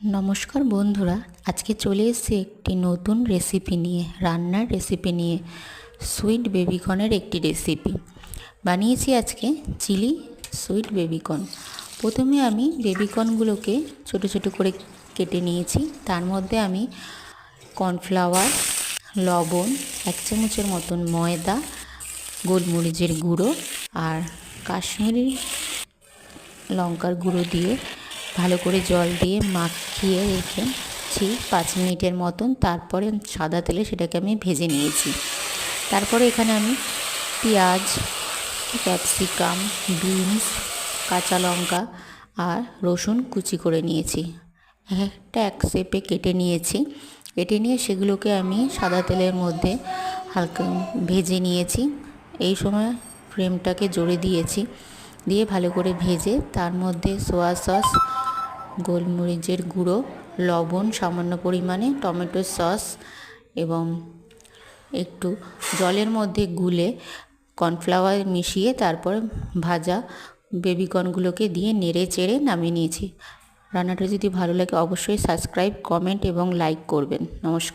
নমস্কার বন্ধুরা, আজকে চলে এসেছি একটি নতুন রেসিপি নিয়ে, রান্নার রেসিপি নিয়ে সুইট বেবিকর্নের একটি রেসিপি বানিয়েছি আজকে চিলি সুইট বেবিকর্ন প্রথমে আমি বেবিকর্নগুলোকে ছোট ছোট করে কেটে নিয়েছি। তার মধ্যে আমি কর্নফ্লাওয়ার লবণ, এক চামচের মতন ময়দা, গোলমরিচের গুঁড়ো আর কাশ্মীরি লঙ্কার গুঁড়ো দিয়ে ভালো করে জল দিয়ে মাখিয়ে রেখেছি পাঁচ মিনিটের মতন তারপরে সাদা তেলে সেটাকে আমি ভেজে নিয়েছি। তারপরে এখানে আমি পেঁয়াজ, ক্যাপসিকাম, বিনস, কাঁচা লঙ্কা আর রসুন কুচি করে নিয়েছি। একটা এক সেপে কেটে নিয়েছি। কেটে নিয়ে সেগুলোকে আমি সাদা তেলের মধ্যে হালকা ভেজে নিয়েছি। এই সময় ফ্রেমটাকে জোরে দিয়েছি। দিয়ে ভালো করে ভেজে তার মধ্যে সোয়া সস গোলমরিচের গুঁড়ো, লবণ, সামান্য পরিমাণে টমেটো সস এবং একটু জলের মধ্যে গুলে কর্নফ্লাওয়ার মিশিয়ে তারপর ভাজা বেবিকর্নগুলোকে দিয়ে নেড়ে চেড়ে নামিয়ে নিয়েছি। রান্নাটা যদি ভালো লাগে অবশ্যই সাবস্ক্রাইব, কমেন্ট এবং লাইক করবেন। নমস্কার।